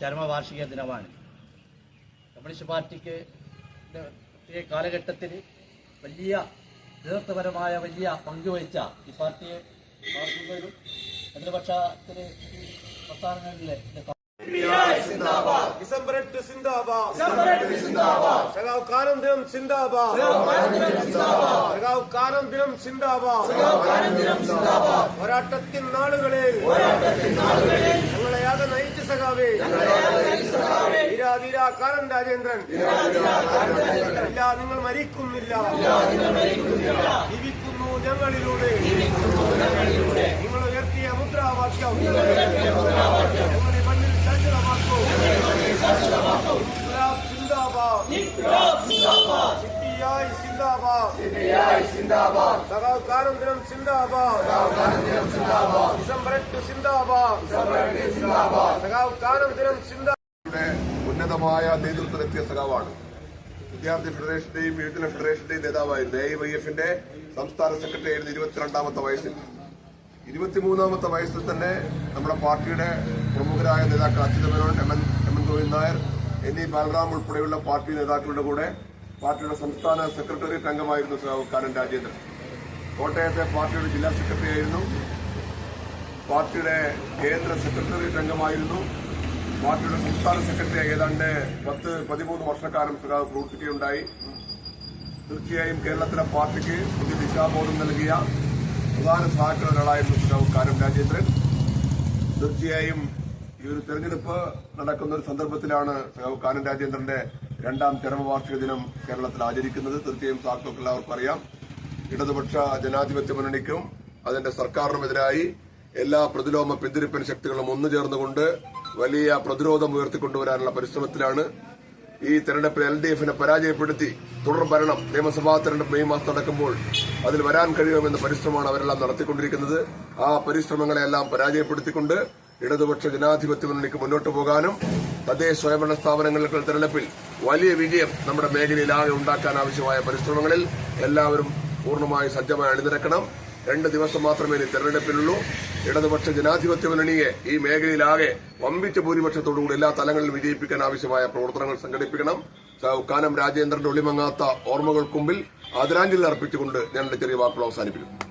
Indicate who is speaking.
Speaker 1: ചരമവാർഷിക ദിനമാണ്. കമ്മ്യൂണിസ്റ്റ് പാർട്ടിക്ക് കാലഘട്ടത്തിൽ വലിയ നേതൃത്വപരമായ വലിയ പങ്ക് വഹിച്ച ഈ പാർട്ടിയെ വളർത്തുന്നതിലും പ്രതിപക്ഷത്തിന് ഈ പ്രസ്ഥാനങ്ങളിലെ
Speaker 2: സിന്ദാബാദ്. സഖാവ് കാനം ദിനം സിന്ദാബാദ്. സഖാവ് കാനം ദിനം സിന്ദാബാദ്. പോരാട്ടത്തിൻ നാളുകളിൽ ഞങ്ങളെ നയിച്ച സഖാവേ. വീരാ വീരാ കാനം രാജേന്ദ്രൻ. ഇല്ല നിങ്ങൾ മരിക്കുന്നില്ല. ജീവിക്കുന്നു ഞങ്ങളിലൂടെ. സിന്ദാബാദ്. സിപിഐ സിന്ദാബാദ്. സഖാവ് സഖാവ്
Speaker 3: ഉന്നതമായ നേതൃത്വത്തിലെത്തിയ സഖാവാണ്. വിദ്യാർത്ഥി ഫെഡറേഷന്റെയും യുവജന ഫെഡറേഷന്റെയും നേതാവായിരുന്നു എ വൈ എഫിന്റെ സംസ്ഥാന സെക്രട്ടറി ആയിരുന്നു ഇരുപത്തിരണ്ടാമത്തെ വയസ്സിൽ. ഇരുപത്തിമൂന്നാമത്തെ വയസ്സിൽ തന്നെ നമ്മുടെ പാർട്ടിയുടെ പ്രമുഖരായ നേതാക്കൾ Achuthamenon M N M N Govind Nair എന്നീ ബാലറാം ഉൾപ്പെടെയുള്ള പാർട്ടി നേതാക്കളുടെ കൂടെ പാർട്ടിയുടെ സംസ്ഥാന സെക്രട്ടേറിയറ്റ് അംഗമായിരുന്നു കാനൻ രാജേന്ദ്രൻ. കോട്ടയത്തെ പാർട്ടിയുടെ ജില്ലാ സെക്രട്ടറി ആയിരുന്നു. പാർട്ടിയുടെ കേന്ദ്ര സെക്രട്ടേറിയറ്റ് അംഗമായിരുന്നു. പാർട്ടിയുടെ സംസ്ഥാന സെക്രട്ടറി ഏതാണ്ട് പത്ത് പതിമൂന്ന് വർഷക്കാലം സുഖാവ് പ്രവർത്തിക്കുകയുണ്ടായി. തീർച്ചയായും കേരളത്തിലെ പാർട്ടിക്ക് പുതിയ ദിശാബോധം നൽകിയ പ്രധാന സഹാക്കളിൽ ഒരാളായിരുന്നു സുഖാവ് കാനം രാജേന്ദ്രൻ. തീർച്ചയായും ഈ ഒരു തെരഞ്ഞെടുപ്പ് നടക്കുന്ന ഒരു സന്ദർഭത്തിലാണ് സുഖാവ് കാനം രാജേന്ദ്രന്റെ രണ്ടാം ചരമവാർഷിക ദിനം കേരളത്തിൽ ആചരിക്കുന്നത്. തീർച്ചയായും സാക്കൾക്ക് എല്ലാവർക്കും അറിയാം. ഇടതുപക്ഷ ജനാധിപത്യ മുന്നണിക്കും അതിന്റെ സർക്കാരിനുമെതിരായി എല്ലാ പ്രതിലോമ പിന്തിരിപ്പൻ ശക്തികളും ഒന്നു ചേർന്നുകൊണ്ട് വലിയ പ്രതിരോധം ഉയർത്തിക്കൊണ്ടുവരാനുള്ള പരിശ്രമത്തിലാണ് ഈ തെരഞ്ഞെടുപ്പിൽ എൽ ഡി എഫിനെ പരാജയപ്പെടുത്തി തുടർ ഭരണം നിയമസഭാ തെരഞ്ഞെടുപ്പ് മെയ് മാസം നടക്കുമ്പോൾ അതിൽ വരാൻ കഴിയുമെന്ന പരിശ്രമമാണ് അവരെല്ലാം നടത്തിക്കൊണ്ടിരിക്കുന്നത്. ആ പരിശ്രമങ്ങളെല്ലാം പരാജയപ്പെടുത്തിക്കൊണ്ട് ഇടതുപക്ഷ ജനാധിപത്യ മുന്നണിക്ക് മുന്നോട്ട് പോകാനും തദ്ദേശ സ്വയംഭരണ സ്ഥാപനങ്ങളുടെ തെരഞ്ഞെടുപ്പിൽ വലിയ വിജയം നമ്മുടെ മേഖലയിലാകെ ഉണ്ടാക്കാൻ ആവശ്യമായ പരിശ്രമങ്ങളിൽ എല്ലാവരും പൂർണമായി സജ്ജമായി അണിനിരക്കണം. രണ്ട് ദിവസം മാത്രമേ ഇനി തെരഞ്ഞെടുപ്പിനുള്ളൂ. ഇടതുപക്ഷ ജനാധിപത്യ മുന്നണിയെ ഈ മേഖലയിലാകെ വമ്പിച്ച ഭൂരിപക്ഷത്തോടുകൂടി എല്ലാ തലങ്ങളിലും വിജയിപ്പിക്കാൻ ആവശ്യമായ പ്രവർത്തനങ്ങൾ സംഘടിപ്പിക്കണം. കാനം രാജേന്ദ്രന്റെ ഒളിമങ്ങാത്ത ഓർമ്മകൾക്കുമ്പിൽ ആദരാഞ്ജലി അർപ്പിച്ചുകൊണ്ട് ഞാൻ ചെറിയ വാക്കുകൾ അവസാനിപ്പിക്കും